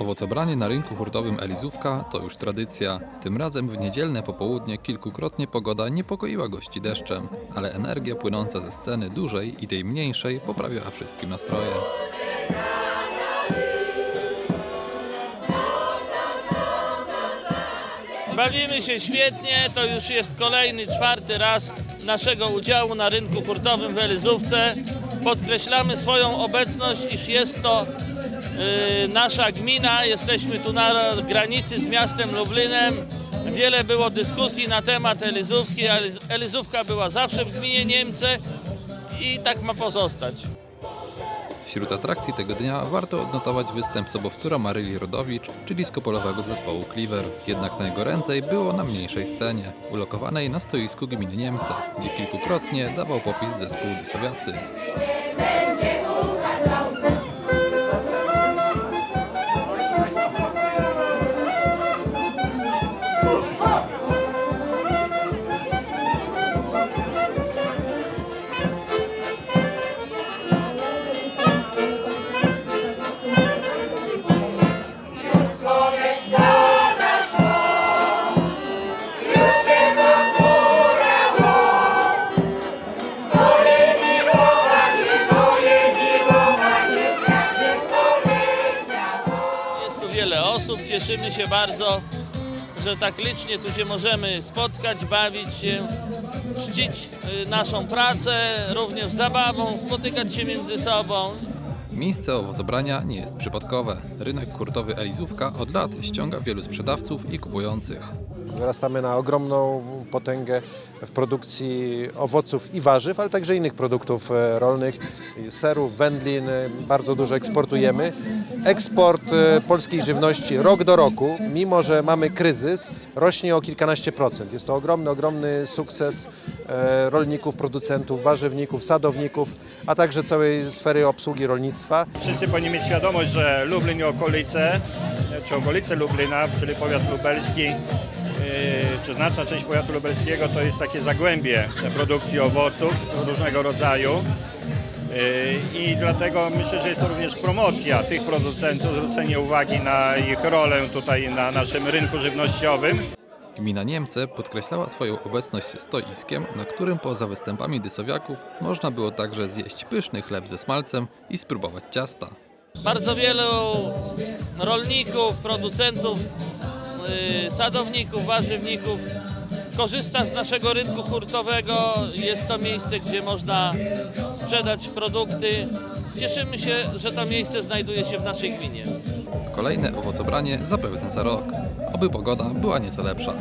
Owocobranie na rynku hurtowym Elizówka to już tradycja. Tym razem w niedzielne popołudnie kilkukrotnie pogoda niepokoiła gości deszczem, ale energia płynąca ze sceny dużej i tej mniejszej poprawiała wszystkim nastroje. Bawimy się świetnie, to już jest kolejny, czwarty raz naszego udziału na rynku hurtowym w Elizówce. Podkreślamy swoją obecność, iż jest to nasza gmina, jesteśmy tu na granicy z miastem Lublinem. Wiele było dyskusji na temat Elizówki, Eliz- Elizówka była zawsze w gminie Niemce i tak ma pozostać. Wśród atrakcji tego dnia warto odnotować występ sobowtóra Maryli Rodowicz, czyli skopolowego zespołu Cleaver. Jednak najgoręcej było na mniejszej scenie, ulokowanej na stoisku gminy Niemce, gdzie kilkukrotnie dawał popis zespół Dysowiacy. Cieszymy się bardzo, że tak licznie tu się możemy spotkać, bawić się, czcić y, naszą pracę, również zabawą, spotykać się między sobą. Miejsce owocobrania nie jest przypadkowe. Rynek hurtowy Elizówka od lat ściąga wielu sprzedawców i kupujących. Wyrastamy na ogromną potęgę w produkcji owoców i warzyw, ale także innych produktów e, rolnych, serów, wędlin. e, Bardzo dużo eksportujemy. Eksport e, polskiej żywności rok do roku, mimo że mamy kryzys, rośnie o kilkanaście procent. Jest to ogromny, ogromny sukces rolników, producentów, warzywników, sadowników, a także całej sfery obsługi rolnictwa. Wszyscy powinni mieć świadomość, że Lublin i okolice, czy okolice Lublina, czyli powiat lubelski, yy, czy znaczna część powiatu lubelskiego to jest takie zagłębie produkcji owoców różnego rodzaju. Yy, I dlatego myślę, że jest to również promocja tych producentów, zwrócenie uwagi na ich rolę tutaj na naszym rynku żywnościowym. Gmina Niemce podkreślała swoją obecność stoiskiem, na którym poza występami dysowiaków można było także zjeść pyszny chleb ze smalcem i spróbować ciasta. Bardzo wielu rolników, producentów, y, sadowników, warzywników korzysta z naszego rynku hurtowego. Jest to miejsce, gdzie można sprzedać produkty. Cieszymy się, że to miejsce znajduje się w naszej gminie. Kolejne owocobranie zapewne za rok. Oby pogoda była nieco lepsza.